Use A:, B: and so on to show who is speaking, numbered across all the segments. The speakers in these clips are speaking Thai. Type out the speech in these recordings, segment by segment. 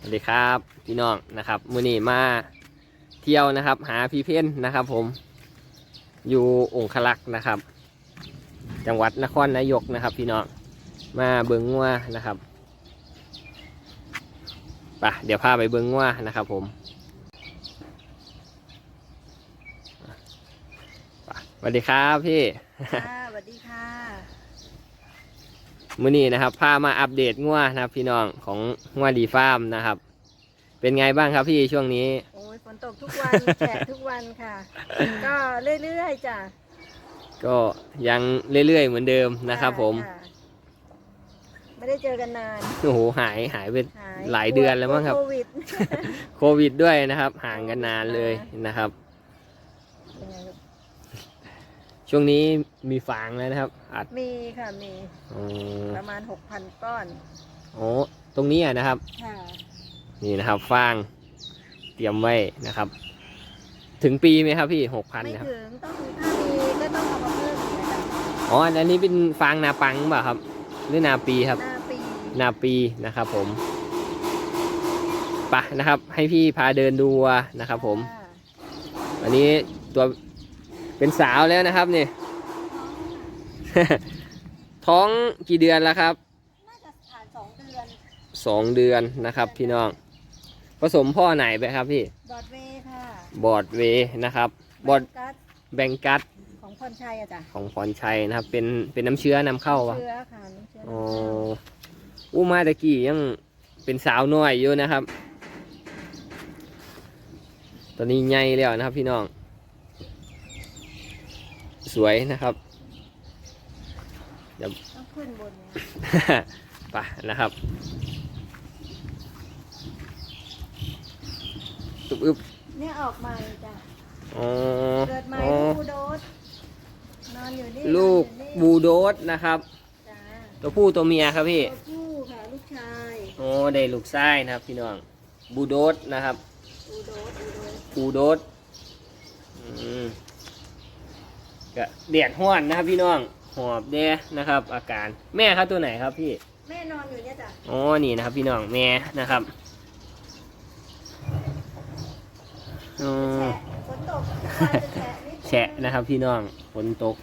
A: สวัสดีครับพี่น้องนะครับมือนี้มาเที่ยวนะครับ หาพี่เพ้นนะครับ ผมอยู่องคลักษ์นะครับ จังหวัดนครนายกนะครับ พี่น้องมาเบิงงัวนะครับไปะเดี๋ยวพาไปเบิงงัวนะครับ ผมสวัสดีครับพี่
B: สวัสดีค่ะ
A: มื้อนี้นะครับพามาอัปเดตงัวนะครับ พี่น้องของงัวดีฟาร์มนะครับ เป็นไงบ้างครับพี่ช่วงนี้
B: โอ้ยฝนตกทุกวัน แฉะทุกวันค่ะ ก็เรื่อยๆจ้ะ
A: ก็ยังเรื่อยๆเหมือนเดิมนะครับ ผมะ
B: ไม่ได้เจอกันนาน
A: โอ้โหหายหายไป
B: หาย
A: หลายเดือนแล้วมั้งครับ
B: โควิด
A: โควิดด้วยนะครับ ห่างกันนานเลยนะครับ
B: เป็นไงลูก
A: ช่วงนี้มีฟางแล้วนะครับอัด
B: มีค่ะมี
A: อ๋อ
B: ประมาณ6,000ก้อน
A: โอ้ตรงนี้อะนะครับ
B: ค่ะ
A: นี่นะครับฟาง เตรียมไว้นะครับ ถึงปีไหมครับพี่หกพัน
B: ไม่
A: นะครับ
B: ถึงต้องถ้ามีก็ต้องเอามาเพิ่มอีกนะจ๊ะ
A: อ๋ออันนี้เป็นฟางนาปังเปล่าครับหรือนาปีครับ
B: หน้าปี
A: นาปีนะครับผมไปะนะครับ ให้พี่พาเดินดูวัวนะครับผม
B: ค่ะ
A: อันนี้ตัว เป็นสาวแล้วนะครับนี่ ท้องกี่เดือนแล้วครับ
B: น่าจะผ่านสองเดือน
A: สองเดือนนะครับพี่น้อง ผสมพ่อไหนไปครับพี่
B: ดอดเวย์ค่ะ
A: บอดเวย์นะครับ บอด
B: กัส
A: แบงกัส
B: ของพรชัยอะจ้ะ
A: ของพรชัยนะครับ เป็นเป็นน้ำเชื้อนำเข้าวะ
B: เชื้อค่ะน้ำเชื้อ
A: อ๋ออู้มาตะกี้ยังเป็นสาวน้อยอยู่นะครับ ตอนนี้ใหญ่แล้วนะครับพี่น้อง สวยนะครับ
B: ต้องขึ้นบนเนี่ย
A: ไปนะครับอึบอึบ
B: เนี่ยออกใหม่จ้ะ
A: อ๋อ
B: เกิดใหม่
A: อ๋อ
B: ลูกบูโดสนอนอยู่นี่
A: ลูก
B: นอนอยู่นี่
A: บูโดสนะครับ
B: จ้า
A: ตัวผู้ตัวเมียครับพี่
B: ตัวผู้ค่ะลูกชาย
A: โอ้ได้ลูกไส้นะครับพี่น้องบูโดสนะครับ
B: บูโดสบูโดส
A: บูโดสอืม ก็เดียดห้อนนะครับพี่น้องหอบเด้นะครับ อาการแม่ครับตัวไหนครับพี่
B: แม่นอนอยู่เนี่ยจ้ะ
A: อ๋อนี่นะครับ พี่น้องแม่นะครับอ๋อ
B: แฉะฝนตกฟ้าจะแฉะนิด
A: แฉะนะครับ พี่น้องฝนตก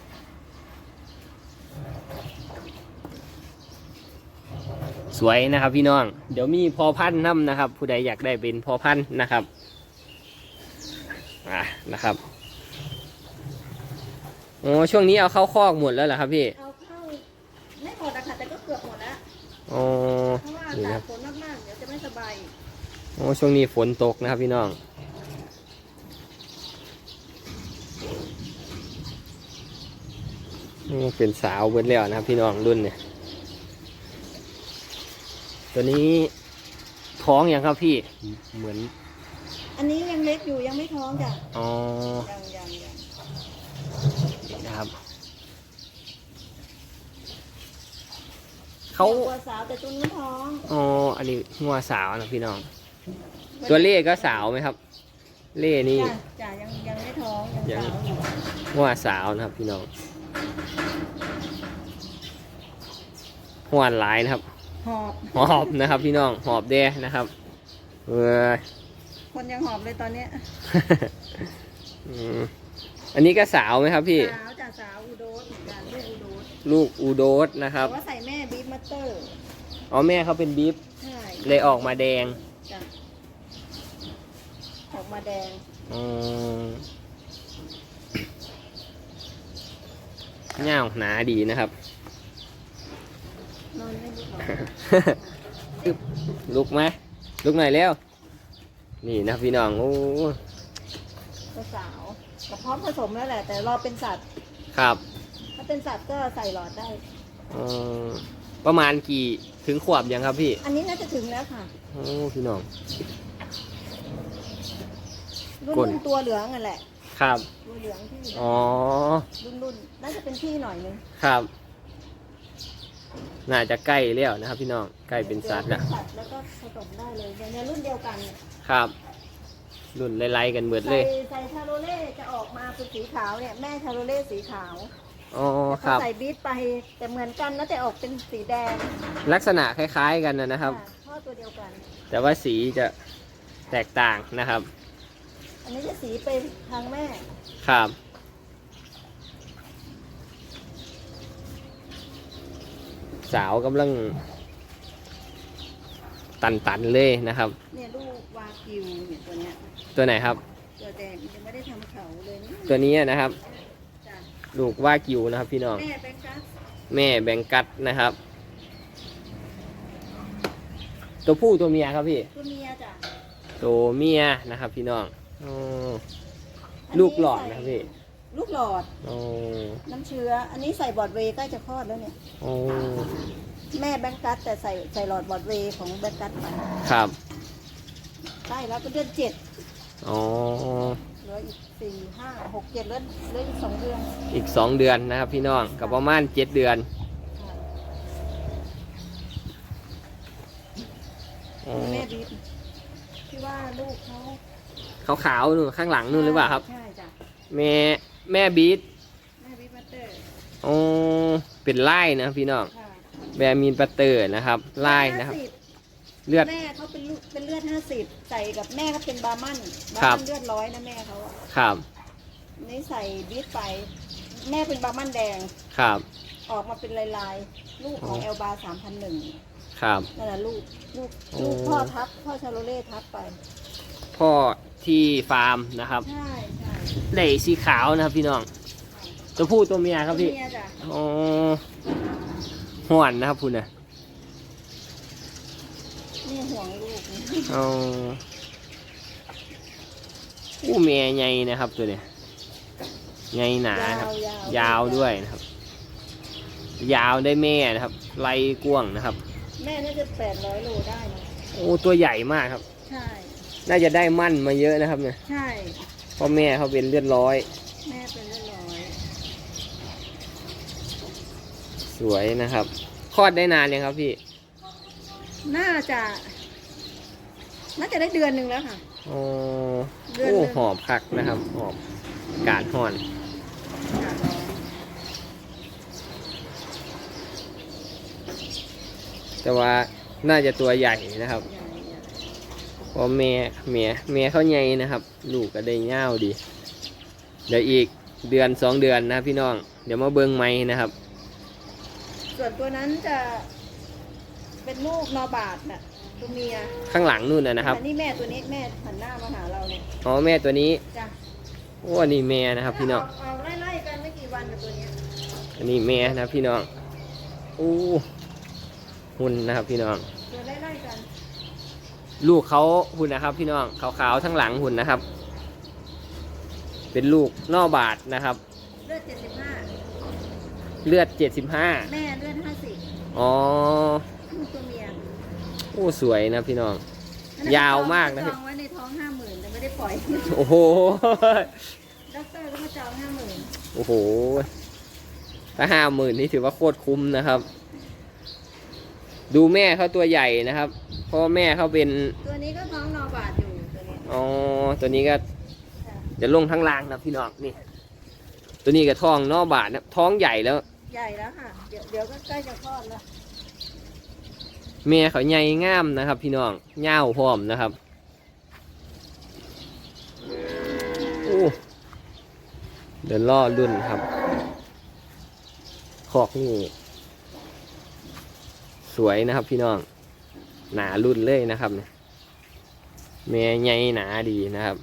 A: สวยนะครับ พี่น้อง เดี๋ยวมีพอพันธุ์น้ำนะครับ ผู้ใดอยากได้เป็นพอพันธุ์นะครับอะนะครับ โอ้ช่วงนี้เอาเข้าคอกหมดแล้วเหรอครับพี่
B: เอาเข้าไม่หมดอะค่ะแต่ก็เกือบหมดแล้ว
A: อ๋อ
B: เพราะว่า
A: นี่
B: ตา
A: นะ
B: กฝนมากๆเดี๋ยวจะไม่สบายอีก
A: โอ้ช่วงนี้ฝนตกนะครับพี่น้อง โอ้เป็นสาวเบิดแล้วนะครับพี่น้องรุ่นเนี่ย ตัวนี้ท้องยังครับพี่ เหมือน
B: อันนี้ยังเล็กอยู่ยังไม่ท้องจ้ะ
A: อ๋อ
B: ยังยังยัง
A: นี่นะครับ เขา
B: ตัวสาวแต่ตัวนี้ท้อง
A: อ๋ออันนี้งัวสาวนะพี่น้อง ตัวเล่ก็สาวไหมครับ เล่นี่
B: จ้ะจ้ะยังยังไม่ท้องยัง
A: ยัง
B: สาวอยู่
A: งัวสาวนะครับ พี่น้องหวานหลายนะครับ
B: หอบ
A: หอบนะครับ พี่น้องหอบแด้นะครับเออ
B: คนยังหอบเลยตอนเนี้ย
A: อืมอันนี้ก็สาวไหมครับพี่
B: สาวจ้ะ สาวอูโดสเหมือนกันลูกอูโดส
A: ลูกอูโดสนะครับ
B: แต่ว่าใส่แม่บีฟมัตเตอร์
A: อ๋อแม่เขาเป็นบีฟ
B: ใช่
A: เลยออกมาแดง
B: จ้ะออกมาแดง
A: อืมเง่าหนาดีนะครับ
B: นอนไม่รู้หรอก
A: อึ๊บลุกไหมลุกหน่อยเร็วนี่นะพี่น้องโอ้
B: ตัวสาวกับพร้อมผสมแล้วแหละ แต่รอเป็นสัตว์
A: ครับ
B: ถ้าเป็นสัตว์ก็ใส่หลอดได้
A: อืมประมาณกี่ถึงขวบยังครับพี่
B: อันนี้น่าจะถึงแล้วค่ะ
A: โอ้พี่น้อง
B: รุ่น
A: ก้น
B: รุ่นตัวเหลืองนั่นแหละ
A: ครับ
B: ตัวเหลืองที่
A: อ๋อ
B: รุ่นรุ่นน่าจะเป็นพี่หน่อยนึง
A: ครับ น่าจะใกล้แล้วนะครับ พี่น้องใกล้เป็นสัตว์แล้ว
B: สัตว์แล้วก็ผสมได้เลยในรุ่นเดียวกันเนี่ย
A: ครับ รุ่นไล่ๆกันเบิดเล
B: ใส่
A: ย
B: ใส่ชาโรเล่จะออกมาเป็นสีขาวเนี่ยแม่ชาโรเล่สีขาว
A: อ๋อ
B: แต่
A: ครั
B: เขา
A: บ
B: ใส่บีทไปแต่เหมือนกันนะแต่ออกเป็นสีแดง
A: ลักษณะคล้ายๆกันนะนะครับ
B: ค่ะพ่อตัวเดียวกัน
A: แต่ว่าสีจะแตกต่างนะครับ
B: อันนี้จะสีเป็นทางแม่
A: ครับ สาวกำลัง ตันๆเลยนะครับ
B: เนี่ยลูกวากิวเนี่ยตัวเนี้ย
A: ตัวไหนครับ
B: ตัวแดงยังไม่ได้ทำเขาเลยนี่
A: ตัวนี้นะครับ
B: จ้ะ
A: ลูกว่ากิวนะครับ พี่น้อง
B: แม่แบงกัส
A: แม่แบงกัดนะครับ ตัวผู้ตัวเมียครับพี่
B: ตัวเมียจ้ะ
A: ตัวเมียนะครับ พี่น้องอ๋อ
B: อันนี้
A: ลูกหลอดนะครับพี่
B: ลูกหลอด
A: อ๋อ
B: น้ำเชื้อ อันนี้ใส่บอดเวย์ใกล้จะคลอดแล้วเนี่ย
A: อ๋อ
B: แม่แบงกัสแต่ใส่ใส่หลอดบอดเวย์ของแบงกัสไป
A: ครับ
B: ใกล้แล้วก็เดือนเจ็ด
A: อ๋อ
B: เหลืออีกสี่ห้าหกเจ็ดเหลือเหลืออีกสองเดือน
A: อีกสองเดือนนะครับพี่น้องกับประมาณเจ็ดเดือน
B: ค่ะ
A: อ๋อ
B: แม่บีบที่ว่าลูกเขา
A: ขาวๆนู่นข้างหลังนู่นหรือเปล่าครับ
B: ใช่จ้ะ
A: แม่แม่บีท
B: แม่บีบบัตเตอร์
A: อ๋อเป็นไล่นะครับพี่น้อง
B: ค่ะ
A: แบร์มีนปัตเตอร์นะครับไล่นะครับ
B: 50
A: เลือด
B: แม่เขาเป็นลูกเป็นเลือดห้าสิบใส่กับแม่เขาเป็นบาร์มันบา
A: ครั
B: ร์
A: บ
B: มันเลือดร้อยนะแม่เขาอะ
A: ครับ
B: นี่ใส่บีทไป แม่เป็นบาร์มันแดง
A: ครับ
B: ออกมาเป็นลายลายๆ ลูกของ
A: อ๋อ
B: เอลบาสามพันหนึ่ง
A: ครับ
B: นั่นแหละลูกลูก
A: โอ้
B: ลูกพ่อทับพ่อชาโลเล่ทับไป
A: พ่อที่ฟาร์มนะครับ
B: ใช่ใช่
A: เหล่สีขาวนะครับพี่น้อง ตัวผู้ตัวเมียครับพี่
B: เมียจ้ะ
A: อ๋อห่วนนะครับคุณนะ
B: นี่ ห่วงลูก
A: อ๋ออู้เมียใหญ่นะครับตัวเนี้ยใหญ่หนาครับ
B: ยาวยา
A: วด้วยนะครับ ยาวได้แม่นะครับไล่กว้างนะครับ
B: แม่น่าจะแปดร้อยโลได้นะ
A: โอ้ตัวใหญ่มากครับ
B: ใช่
A: น่าจะได้มั่นมาเยอะนะครับเนี่ย
B: ใช่
A: เพราะแม่เขาเป็นเลือดร้อย
B: แม่เป็นเลือดร้อย
A: สวยนะครับคลอดได้นานยังครับพี่
B: น่าจะ น่าจะได้เดือนหนึ่งแล้วค่ะ
A: อ๋อ
B: เดือน
A: โอ้
B: หนึ่ง
A: หอบคักนะครับหอบอากาศห่อน แต่ว่าน่าจะตัวใหญ่นะครับเพราะแม่แม่แม่เขาใหญ่นะครับ ลูกก็ได้เง่าวดี เดี๋ยวอีกเดือนสองเดือนนะพี่น้อง เดี๋ยวมาเบิ้งไม้นะครับ
B: ส่วนตัวนั้นจะ เป็นลูกนอบาทน่ะตัวเมีย
A: ข้างหลังนู่นนะนะครับ
B: แต่นี่แม่ตัวนี้แม่หันหน้ามาหาเราเนี่ย
A: อ๋อแม่ตัวนี้
B: จ้ะ
A: โอ้อันนี้แม่นะครับพี่น้อง
B: เาไล่ๆกันไม่กี่วันกับตัวเนี้ย
A: อันนี้แม่นะครับพี่น้องอู้หุ่นนะครับพี่น้อง
B: ตัวไล่ๆกัน
A: ลูกเขาหุ่นนะครับ พี่น้องขาวๆทั้งหลังหุ่นนะครับ เป็นลูกนอกบาทนะครับ
B: เลือดเจ็ดสิบห้า
A: เลือดเจ็ดสิบห้า
B: แม่เลือดห้าสิบ
A: อ๋อ
B: ลูกตัวเมีย
A: โอ้สวยนะพี่น้อง ยาวมากนะ
B: จองไว้ในท้องห้าหมื่นแต่ไม่ได้ปล่อย
A: โอ้โห
B: ด็อกเตอร์ก็มาจองห้าหมื่น
A: โอ้โห ถ้าห้าหมื่นนี่ถือว่าโคตรคุ้มนะครับ ดูแม่เขาตัวใหญ่นะครับ เพราะว่าแม่เขาเป็น
B: ตัวนี้ก็ท้องนอบาทอยู่ตัวนี้
A: อ๋อ ตัวนี้ก็
B: ค่ะ
A: จะลงทั้งล่างนะพี่น้องนี่ ตัวนี้ก็ท้องนอกบาทนะท้องใหญ่แล้ว
B: ใหญ่แล้วค่ะ เดี๋ยวเดี๋ยวก็ใกล้จะคลอดแล้ว
A: แม่เขาใหญ่งามนะครับ พี่น้องเง่าพร้อมนะครับโอ้เดินล่อรุ่นครับขอกนี่สวยนะครับพี่น้อง หนารุ่นเลยนะครับเนี่ยแม่ใหญ่หนาดีนะครับ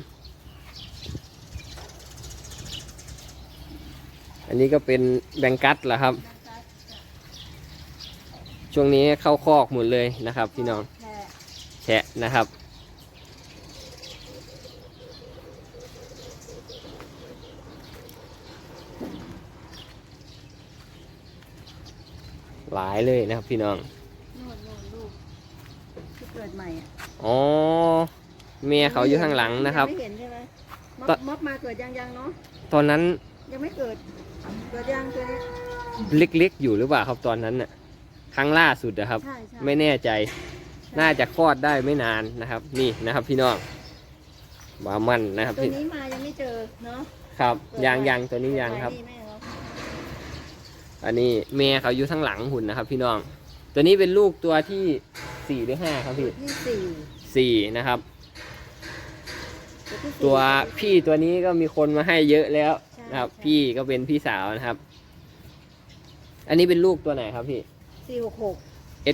A: อันนี้ก็เป็นแบงกัสเหรอครับ ช่วงนี้เข้าคอกหมดเลยนะครับ พี่น้อง
B: แค่
A: แฉะนะครับ หลายเลยนะครับพี่น้อง
B: โน่นโน่นลูกที่เกิดใหม่อะ
A: อ๋อเมียเขาอยู่ข้างหลังนะครับ
B: ยังไม่เห็นใช่ไหมม็
A: ต
B: อ
A: อน
B: บม็อบมาเกิดยังยังเนาะ
A: ตอนนั้น
B: ยังไม่เกิด เกิดยังตัวนี้
A: เล็กๆอยู่หรือเปล่าครับตอนนั้นน่ะ ครั้งล่าสุดนะครับ
B: ใช่ใช่
A: ไม่แน่ใจ น่าจะคลอดได้ไม่นานนะครับ นี่นะครับพี่น้องบามันนะครับ
B: ตัว
A: พี่
B: นี้มายังไม่เจอเนาะ
A: ครับ
B: เกิด
A: ยัง
B: ไว้
A: ยังตัวนี้ยังครับ
B: เกิดไว้นี่แม่เขา
A: อันนี้แม่เขาอยู่ทั้งหลังหุ่นนะครับ พี่น้อง ตัวนี้เป็นลูกตัวที่สี่หรือห้าครับ
B: ตัว
A: พี่
B: ที่สี่
A: สี่นะครับ
B: ที่สี่
A: ตัวพี่ตัวนี้ก็มีคนมาให้เยอะแล้ว
B: ใช่
A: นะครับ
B: ใช่
A: พี่ก็เป็นพี่สาวนะครับ อันนี้เป็นลูกตัวไหนครับพี่
B: สี่หกหก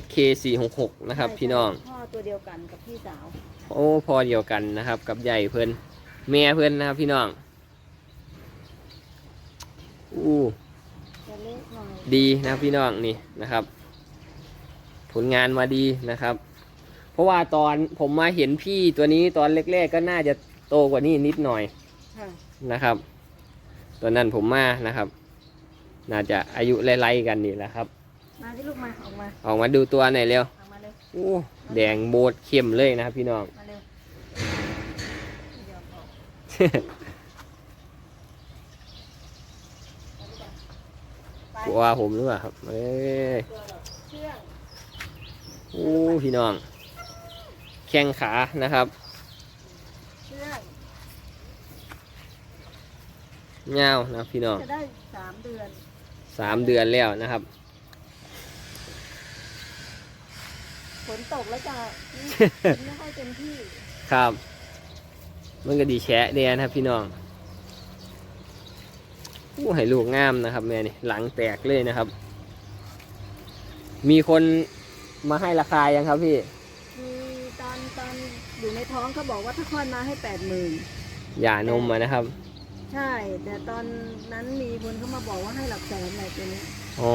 A: SK 4 6 6นะครับ พี่น้อง
B: พ่อตัวเดียวกันกับพี่สาว
A: โอ้พอเดียวกันนะครับ กับใหญ่เพิ่นแม่เพิ่นนะครับ พี่น้องอู้
B: จะเล็กหน่อย
A: ดีนะครับพี่น้องนี่นะครับ ผลงานมาดีนะครับ เพราะว่าตอนผมมาเห็นพี่ตัวนี้ตอนแรกๆก็น่าจะโตกว่านี้นิดหน่อย
B: ค่ะ
A: นะครับ ตอนนั้นผมมานะครับ น่าจะอายุไล่ๆกันนี่แหละครับ
B: มาที่ลูกมาออกมา
A: ออกมาดูตัวหน่อยเร็ว
B: ออกมาเร็ว
A: อู้แดงโบดเข้มเลยนะครับพี่น้อง
B: มาเร็วเดี๋ยวออกไป
A: กลัวผมหรือเปล่าครับเอ้ย
B: ตัวหรอกเชื่อง
A: อู้พี่น้อง แข้งขานะครับ
B: เชื่อง
A: เงาวนะครับพี่น้อง
B: จะได้สามเดือน
A: สามเดือนแล้วนะครับ
B: ฝนตกแล้วจะไม่ให้เต็มที่
A: ครับ มันก็ดีแชะเดียนะครับ พี่น้องอู้ให้ลูกงามนะครับแม่นี่หลังแตกเลยนะครับ มีคนมาให้ราคายังครับพี่
B: มีตอนตอนอยู่ในท้องเขาบอกว่าถ้าคลอดมาให้แปดหมื่น
A: หย่านมมานะครับ
B: ใช่ แต่ตอนนั้นมีคนเขามาบอกว่าให้หลักแสนอะไรตัวเนี้ย
A: อ๋อ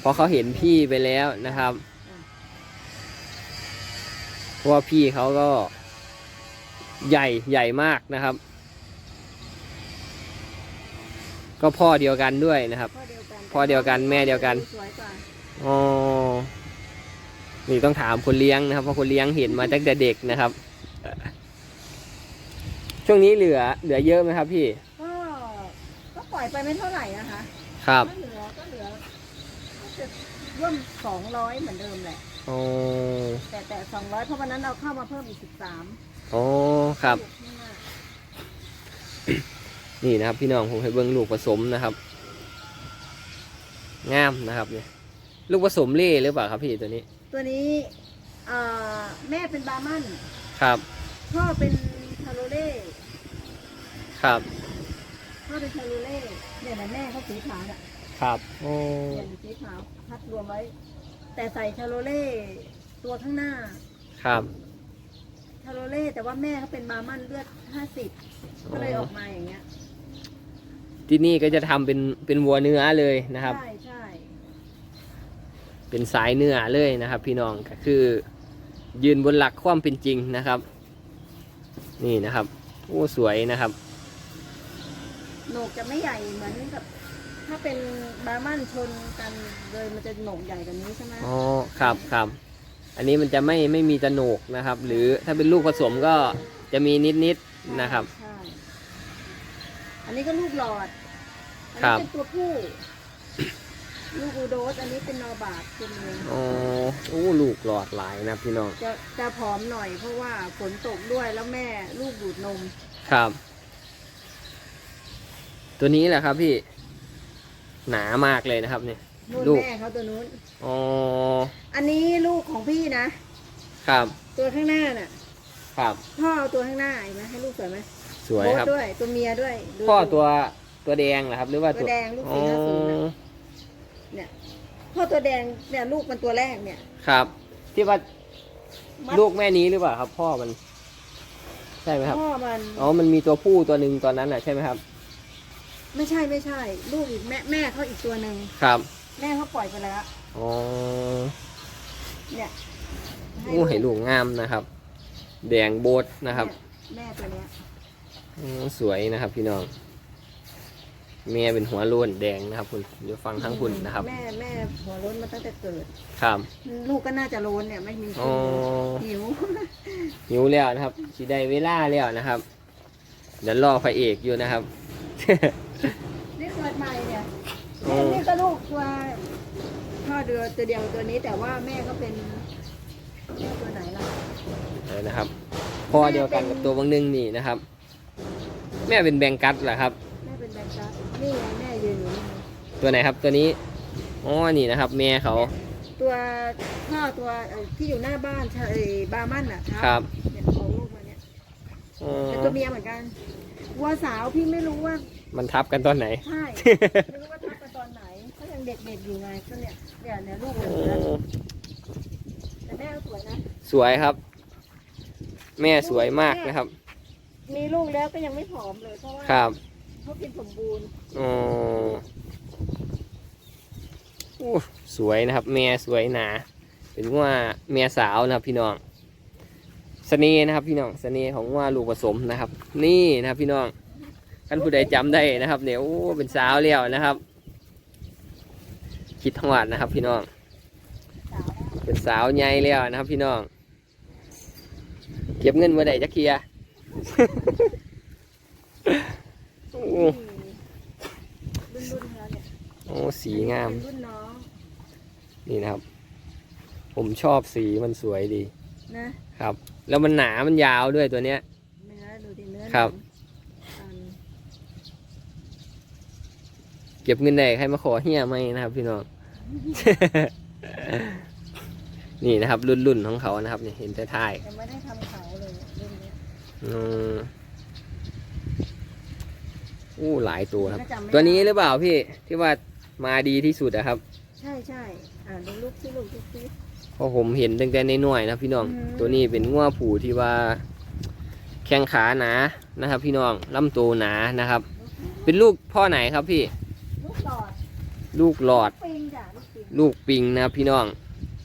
A: เพราะเขาเห็นพี่ไปแล้วนะครับ
B: อืม
A: เพ ราะว่าพี่เขาก็ใหญ่ใหญ่มากนะครับ ก็พ่อเดียวกันด้วยนะครับ
B: พ่อเดียวกัน
A: พ่อเดียวกันแม่เดียวกัน
B: สวยกว่า
A: อ๋อ นี่ต้องถามคนเลี้ยงนะครับ เพราะคนเลี้ยงเห็นมาตั้งแต่เด็กนะครับ ช่วงนี้เหลือเหลือเยอะไหมครับพี่
B: ก็ก็ปล่อยไปไม่เท่าไหร่นะคะ
A: ครับ
B: ก็เหลือก็เหลือก็จะร่วมสองร้อยเหมือนเดิมแหละ
A: อ๋อ
B: แต่แต่สองร้อยเพราะวันนั้นเอาเข้ามาเพิ่มอีกสิบสาม
A: อ๋อครับ นี่นะครับ พี่น้องผมให้เบิ้งลูกผสมนะครับ งามนะครับเนี่ยลูกผสมเล่หรือเปล่าครับพี่ตัวนี้
B: ตัวนี้เอ่อแม่เป็นบาร์มัน
A: ครับ
B: พ่อเป็นชาโลเล่
A: ครับ
B: พ่อเป็นชาโลเล่เนี่ยนะแม่เขาสีขาวน่ะ
A: ครับโอ้
B: เนี่ยสีขาวพัดรวมไว้ แต่ใส่ชาโลเล่ตัวข้างหน้า
A: ครับ
B: ชาโลเล่แต่ว่าแม่เขาเป็นบาร์มันเลือดห้าสิบก็เลยออกมาอย่างเงี้ย
A: ที่นี่ก็จะทำเป็นเป็นวัวเนื้อเลยนะครับ
B: ใช่ใช่
A: เป็นสายเนื้อเลยนะครับ พี่น้องก็คือ ยืนบนหลักความเป็นจริงนะครับ นี่นะครับโอ้สวยนะครับ
B: โหนกจะไม่ใหญ่เหมือนกับ ถ้าเป็นบาร์มันชนกันเลยมันจะโหนกใหญ่กว่านี้ใช่ไหม
A: อ๋อครับครับอันนี้มันจะไม่ไม่มีตะโหนกนะครับ หรือถ้าเป็นลูกผสมก็จะมีนิดนิดๆนะครับ
B: ใช่อันนี้ก็ลูกหลอด อัน
A: ครั
B: นี้
A: บ
B: เป็นตัวผู้ ลูกอูโดส อันนี้เป็นนอบาทเป็นเมือง
A: อ๋อโอ้ลูกหลอดหลายนะครับพี่น้อง
B: จะจะผอมหน่อยเพราะว่าฝนตกด้วยแล้วแม่ลูกดูดนม
A: ครับ ตัวนี้แหละครับพี่ หนามากเลยนะครับเนี่ย
B: นู่น
A: ลูก
B: แม่เขาตัวนู้น
A: อ๋อ
B: อันนี้ลูกของพี่นะ
A: ครับ
B: ตัวข้างหน้าน่ะ
A: ครับ
B: พ่อเอาตัวข้างหน้าเห็นไหมให้ลูกสวยไหม
A: สวยครับ
B: โบ๊ทด้วย ตัวเมียด้วยดู
A: พ่อตัวตัวแดงเหรอครับ หรือว่า
B: ตัวแดงลูก
A: อ๋
B: สี่ห้าศูนย์
A: อ
B: นะเนี่ยพ่อตัวแดงเนี่ยลูกมันตัวแรกเนี่ย
A: ครับ ที่ว่า
B: มัด
A: ลูกแม่นี้หรือเปล่าครับ พ่อมัน ใช่ไหมครับ
B: พ่อมัน
A: อ๋อมันมีตัวผู้ตัวหนึ่งตอนนั้นน่ะใช่ไหมครับ
B: ไม่ใช่ไม่ใช่ ลูกอีกแม่แม่เขาอีกตัวหนึ่ง
A: ครับ
B: แม่เขาปล่อยไปแล้ว
A: อ๋อ
B: เนี่ย
A: อู้ให้ลูกงามนะครับ แดงโบดนะครับ
B: เนี่ยแม่ตัวเนี้ย
A: อืมสวยนะครับ พี่น้องแม่เป็นหัวโล้วนแดงนะครับ คุณเดี๋ยวฟังทั้งคุณนะครับ
B: แม่แม่หัวโล้นมาตั้งแต่เกิด
A: ครับ
B: ลูกก็น่าจะโล้นเนี่ยไม่มี
A: อ๋อ
B: หิว
A: หิวแล้วนะครับสีได้เวลาแล้วนะครับเดี๋ยวรอพระเอกอยู่นะครับ
B: นี่เกิดใหม่เนี่ย
A: อ๋อ
B: นี่ก็ลูกตัวพ่อเดือตัวเดียวตัวนี้แต่ว่าแม่ก็เป็นแม่ตัวไหนล่ะ
A: เออนะครับพ่อเดียวกันกับตัวบางนึงนี่นะครับ แม่เป็นแบงกัสเหรอครับ
B: แม่เป็นแบงค์กัสนี่ไงแม่ยืนอยู่นี่
A: อตัวไหนครับตัวนี้อ๋อนี่นะครับ แม่เขา
B: ตัวพ่อตัวเอ่อที่อยู่หน้าบ้านใช่บาร์มันอะ
A: ครับ
B: เนี่ยของลูกมาเนี่ย
A: อ๋อ
B: เป็นตัวเมียเหมือนกัน วัวสาวพี่ไม่รู้ว่า
A: มันทับกันตอนไหน
B: ใช่ ไม่รู้ว่าทับกันตอนไหนเขายังเด็กๆอยู่ไงก็เนี่ยเนี่ยเนี่ยลูก
A: โอ้
B: เลยนะแต่แม่ก็สวยนะ
A: สวยครับ แม่สวยมากนะครับ
B: มีลูกแล้วก็ยังไม่ผอมเลยเพราะว่า
A: ครับ
B: เขากินสมบูรณ์
A: อ๋อโอ้สวยนะครับ แม่สวยหนาเป็นว่าแม่สาวนะครับพี่น้อง เสน่ห์นะครับพี่น้องเสน่ห์ของว่าลูกผสมนะครับ นี่นะครับพี่น้องท่านผู้ใดจำได้นะครับเนี่ยโอ้เป็นสาวแล้วนะครับ คิดทวดนะครับ พี่น้อง
B: สาว
A: เป็นสาวใหญ่แล้วนะครับ พี่น้อง เก็บเงินเมื่อใดจะเคลียร์โอ้
B: รุ่นรุ่นๆเขาเนี่ย
A: โอ้สีงาม
B: เป็นรุ่นน้อง
A: นี่นะครับ ผมชอบสีมันสวยดี
B: นะครับ
A: แล้วมันหนามันยาวด้วยตัวเนี้ย
B: เนื้อดูดิเนื้อ
A: ครับ
B: อัน
A: เก็บเงินได้ใครมาขอเฮียไหมนะครับ พี่น้อง นี่นะครับ รุ่นรุ่นๆของเขานะครับเนี่ยเห็นแต่ท้าย
B: ยังไม่ได้ทำเขาเลยรุ่นเนี้ย
A: อืมอู้หลายตัวครับ
B: ก็จำไม่
A: ตัวนี้ห
B: ได้
A: รือเปล่าพี่ที่ว่ามาดีที่สุดอะครับ
B: ใช่ใช่อ่าดูลูกที่ลูกที่ที่
A: เพราะผมเห็นตั้งแต่ในหน่วยๆนะพี่น้อง
B: อืม
A: ตัวนี้เป็นงัวผูที่ว่า แข้งขาหนานะครับ พี่น้องลำตัวหนานะครับ เป็นลูกพ่อไหนครับพี่
B: ลูกหลอด
A: ลูกหลอด
B: ปิงจ้ะลูกปิง
A: ลูกปิงนะครับพี่น้อง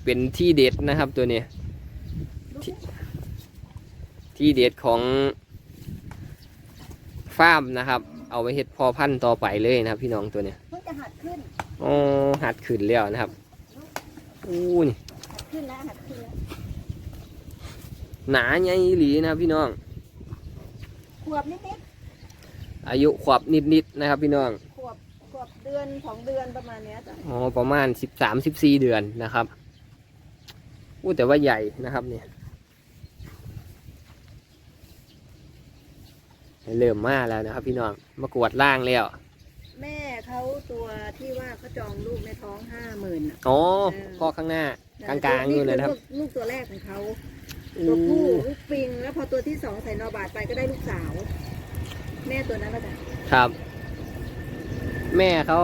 A: เป็นที่เด็ดนะครับตัวนี้
B: ลูก
A: ที่ที่เด็ดของฟาร์มนะครับ เอาไว้เฮ็ดพอพันธุ์ต่อไปเลยนะครับ พี่น้องตัวเนี้ย
B: เพิ่งจะหัดขึ้น
A: อ๋อหัดขึ้นแล้วนะครับอู้นี่
B: หัด ขึ้นแล้วหัดขึ้นแล้ว
A: หนาใหญ่อีหลีนะครับพี่น้อง
B: ขวบนิด
A: อายุขวบนิดๆนะครับ พี่น้อง
B: ๆขวบขวบเดือนสองเดือนประมาณเนี้ยจ้ะ
A: อ๋อประมาณสิบสามสิบสี่เดือนนะครับอู้แต่ว่าใหญ่นะครับเนี่ยเริ่มมาแล้วนะครับ พี่น้องมากวดล่างแล้ว
B: แม่เขาตัวที่ว่าเขาจองลูกในท้องห้าหมื่น
A: อ๋อ
B: เออ
A: พ่อข้างหน้า กลางๆนู่นเลยนะครับ
B: ลูกตัวแรกของเขาตัวผู้ลูกปิง แล้วพอตัวที่สองใส่นอบาดไปก็ได้ลูกสาว แม่ตัวนั้นก็จะ
A: ครับ แม่เขา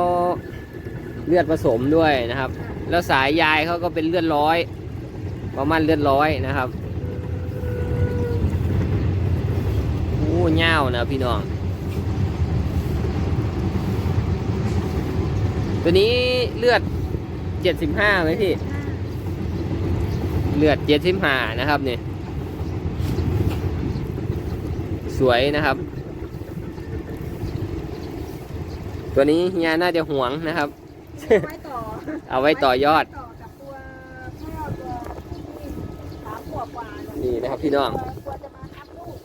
A: เลือดผสมด้วยนะครับ แล้วสายยายเขาก็เป็นเลือดร้อยประมาณเลือดร้อยนะครับโอ้เง่าวนะพี่น้อง ตัวนี้เลือดเจ็ดสิบห้าไหมพี่ เลือดเจ็ดสิบห้านะครับเนี่ยสวยนะครับ ตัวนี้เฮียน่าจะห่วงนะครับ
B: ไว้ต่อ
A: เอาไว้ต่อยอด
B: ต่อกับตัวพ่อตัวที่สามขวบกว่าเย
A: นี่นะครับพี่น้อง
B: กลัวจะมาทับลูก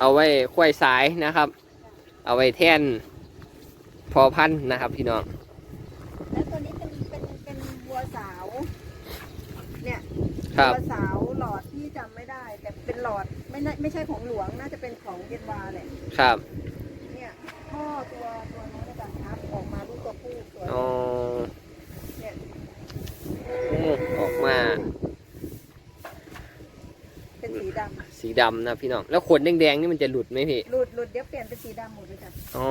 A: เอาไว้ควายสายนะครับ เอาไว้แท่นพอพันธุ์นะครับพี่น้อง
B: แล้วตัวนี้เป็นเป็นเป็นวัวสาว เนี่ย
A: ครับ
B: วัวสาวหลอดที่จำไม่ได้ แต่เป็นหลอดไม่น่าไม่ใช่ของหลวงน่าจะเป็นของเยนวาแหละ
A: ครับ
B: เนี่ยพ่อตัวตัวน้องจะทับออกมาลูกตัวผู้สวย
A: อ๋อ
B: เนี่ย
A: อืมออกมา
B: เป็นสีด
A: สีดำนะพี่น้อง แล้วขนแดงๆนี่มันจะหลุดไหมพี่ำ
B: หลุดหลุดเดี๋ยวเปลี่ยนเป็นสีดำหมดเลยจ้ะ
A: อ๋อ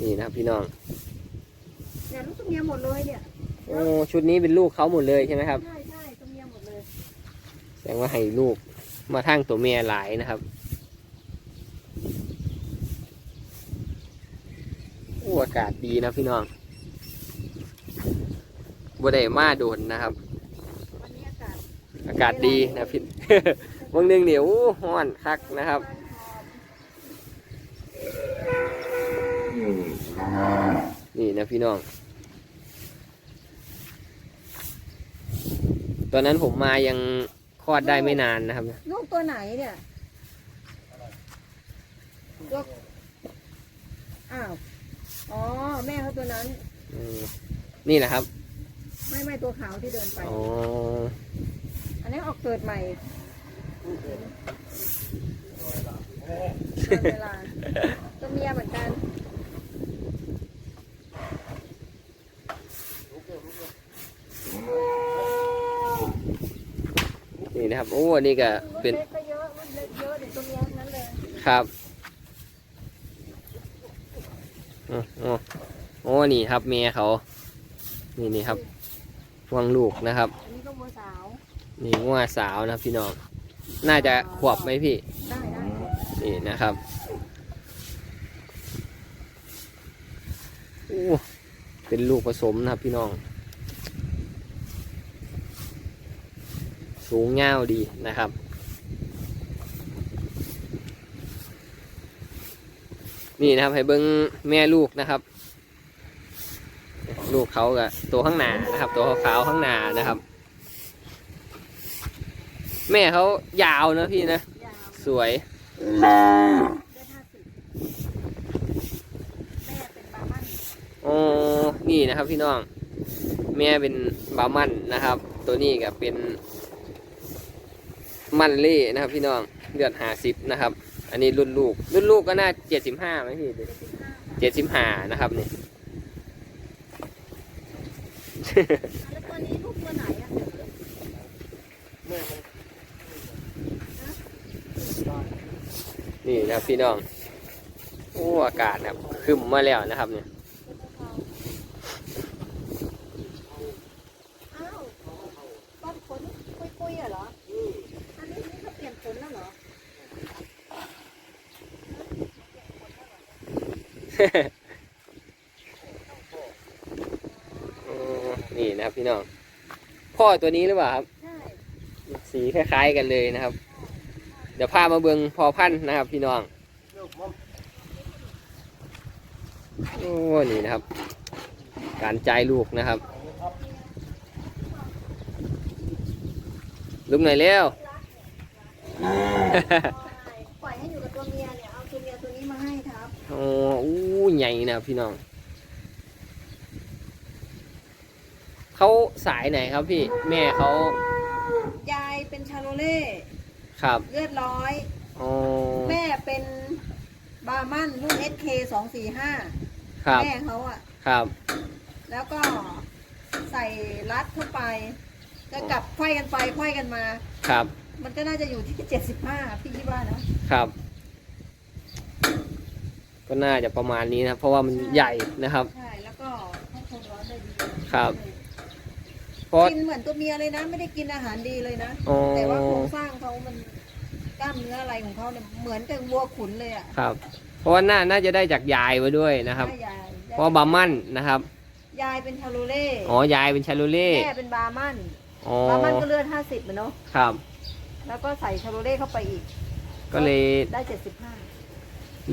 A: นี่นะครับพี่น้อง
B: เนี่ยลูกตัวเมียหมดเลยเนี่ย
A: โอ้ชุดนี้เป็นลูกเขาหมดเลยใช่ไหมครับ
B: ใช่ใช่ตัวเมียหมดเลย
A: แสดงว่าให้ลูกมาทั้งตัวเมียหลายนะครับโอ้อากาศดีนะพี่น้องบ่ได้มาโดนนะครับ
B: อากาศ
A: ดีนะพี่บางหนึ่งเดี๋ยวห้อนคักนะครับนี่นะพี่น้อง ตอนนั้นผมมายัง อดได้ไม่นานนะครับ
B: ลูกตัวไหนเนี่ยตัวอ้าว อ๋อ แม่เขาตัวนั้น
A: อืมนี่แหละครับ
B: ไม่ไม่ตัวขาวที่เดินไป
A: อ๋อ
B: อันนี้ออกเกิดใหม่เกินเวลาตัวเมียเหมือนกัน
A: นี่นะครับ โอ้อันนี่ก็
B: รุ่น
A: เป็น
B: เล็กก็เยอะรุ่นเล็กเยอะเดี๋ยวตัวเมียทั้งนั้นเลย
A: ครับอ๋ออ๋อโอ้นี่ครับเมียเขา นี่นี่ครับวางลูกนะครับ
B: อันนี้ก็วัวสาว
A: นี่งัวสาวนะครับพี่น้อง น่าจะขวบไหมพี่
B: ได้ได้
A: นี่นะครับโอ้เป็นลูกผสมนะครับพี่น้อง สูงเง่าวดีนะครับ นี่นะครับให้เบิ้งแม่ลูกนะครับ ลูกเขากับตัวข้างหน้านะครับ ตัวขาวข้างหน้านะครับ แม่เขายาวนะพี่นะ สวย
B: ได้ห้าสิบแม่เป็นบาร์มัน
A: อ๋อนี่นะครับพี่น้อง แม่เป็นบามันนะครับ ตัวนี้ก็เป็น มันเล่นะครับ พี่น้องเลือดหาสิบนะครับ อันนี้รุ่นลูก รุ่นลูกก็น่าเจ็ดสิบห้าไหมพี่
B: เจ็ดสิบห้า
A: นะครับนี่
B: แล้วตัวนี้ลูกตัวไหนอะ
A: นี่นะครับพี่น้องโอ้อากาศนะครับคึมมาแล้วนะครับเนี่ย
B: อ้าวต้นขนปุยๆอะเหรออันนี้นี่เขาเปลี่ยนขนแล้วเหรอ
A: อ๋อ นี่นะครับพี่น้อง พ่อตัวนี้หรือเปล่าครับ สีคล้ายๆกันเลยนะครับ เดี๋ยวพามาเบิงพอพันธุ์นะครับ พี่น้อง โอ้นี่นะครับ การจ่ายลูกนะครับลุกหน่อยเร็ว โอ้อู้ใหญ่นะครับพี่น้อง เขาสายไหนครับพี่ แม่เขา
B: ยายเป็นชาโลเล่
A: ครับ
B: เลือดร้อย
A: อ๋อ
B: แม่เป็นบาร์มันรุ่น SK สองสี่ห้า
A: ครับ
B: แม่เขาอะ
A: ครับ
B: แล้วก็ใส่รัดเข้าไป ก็กลับไขว้กันไปไขว้กันมา
A: ครับ
B: มันก็น่าจะอยู่ที่เจ็ดสิบห้าพี่คิดว่านะครับ
A: ก็น่าจะประมาณนี้นะครับเพราะว่ามันใหญ่นะครับ
B: ใช่ แล้วก็ให้ทนร้อนได้ดี
A: ครับ เพราะ
B: กินเหมือนตัวเมียเลยนะ ไม่ได้กินอาหารดีเลยนะ
A: อ๋อ
B: แต่ว่าโครงสร้างเขามันกล้ามเนื้ออะไรของเขาเนี่ยเหมือนกับวัวขุนเลยอะ
A: ครับ เพราะว่าน่าน่าจะได้จากยายมาด้วยนะครับ
B: ได้ยาย
A: เพราะว่าบาร์มันนะครับ
B: ยายเป็นชาโลเล่
A: อ๋อยายเป็นชาลูเล่
B: แม่เป็นบาร์มัน
A: อ๋อบา
B: ร์มันก็เลือดห้าสิบเหมือนเนาะ
A: ครับ
B: แล้วก็ใส่ชาโลเล่เข้าไปอีก
A: ก็เลย
B: ได้เจ็ดสิบห้า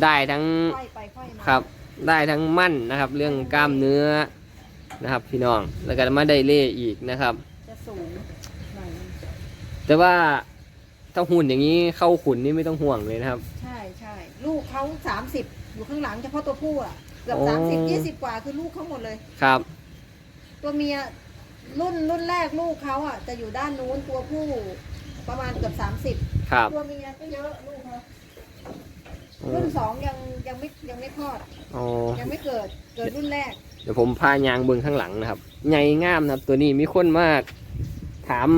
A: ได้ทั้ง
B: ค่อยไปค่อยมา
A: ครับ ได้ทั้งมั่นนะครับ เรื่องกล้ามเนื้อนะครับ พี่น้องแล้วก็มาได้เล่อีกนะครับ
B: จะสูงหน่อยนึง
A: แต่ว่าถ้าหุ่นอย่างนี้เข้าขุนนี่ไม่ต้องห่วงเลยนะครับ
B: ใช่ใช่ลูกเขาสามสิบอยู่ข้างหลังเฉพาะตัวผู้อะเกือบ
A: โอ้
B: สามสิบยี่สิบกว่าคือลูกเขาหมดเลย
A: ครับ
B: ตัวเมียรุ่นรุ่นแรกลูกเขาอะจะอยู่ด้านนู้นตัวผู้ประมาณเกือบสามสิบ
A: ครับ
B: ตัวเมียก็เยอะลูกเขา
A: อ๋อ
B: รุ่นสองยังยังไม่ยังไม่คลอด
A: อ๋อ
B: ยังไม่เกิด เกิดรุ่นแรก
A: เดี๋ยวผมพายางเบิงข้างหลังนะครับใหญ่งามนะครับ ตัวนี้มีคนมาก ถาม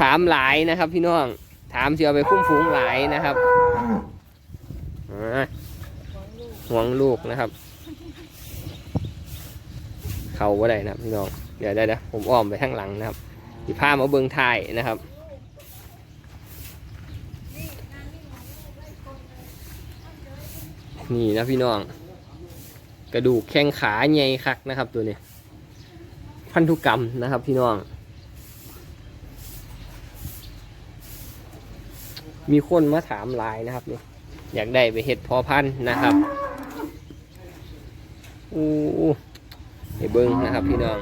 A: ถามหลายนะครับ พี่น้อง ถามเสียเอาไปคุ้มฝูงหลายนะครับอ่า
B: ของลูก
A: ห่วงลูกนะครับ เขาว่าได้นะครับ พี่น้อง เดี๋ยวได้เดี๋ยวผมอ้อมไปข้างหลังนะครับที่พามาเบิงถ่ายนะครับ
B: นี่งานนี่ของลูกได้คนเลย
A: นี่นะพี่น้อง กระดูกแข้งขาใหญ่คักนะครับตัวนี้ พันธุกรรมนะครับพี่น้อง มีคนมาถามลายนะครับนี่อยากได้ไปเห็ดพอพันนะครับอู้ให้เบิ้งนะครับพี่น้อง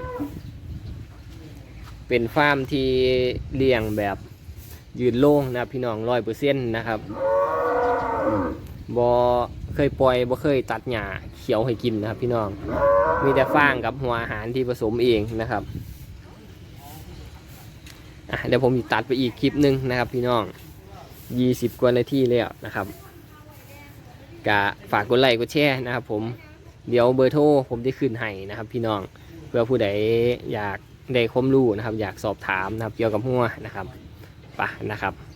A: เป็นฟาร์มที่เลี้ยงแบบยืนโล่งนะพี่น้องร้อยเปอร์เซ็นต์นะครับบอ เคยปล่อยบ่เคยตัดหญ้าเขียวให้กินนะครับ พี่น้อง มีแต่ฟางกับหัวอาหารที่ผสมเองนะครับเดี๋ยวผมจะตัดไปอีกคลิปหนึ่งนะครับ พี่น้องยี่สิบกว่านาทีแล้วนะครับกะฝากกดไลค์กดแชร์นะครับ ผมเดี๋ยวเบอร์โทรผมจะขึ้นให้นะครับ พี่น้องเพื่อผู้ใดอยากได้ความรู้นะครับ อยากสอบถามนะครับ เกี่ยวกับหัวนะครับไปะนะครับ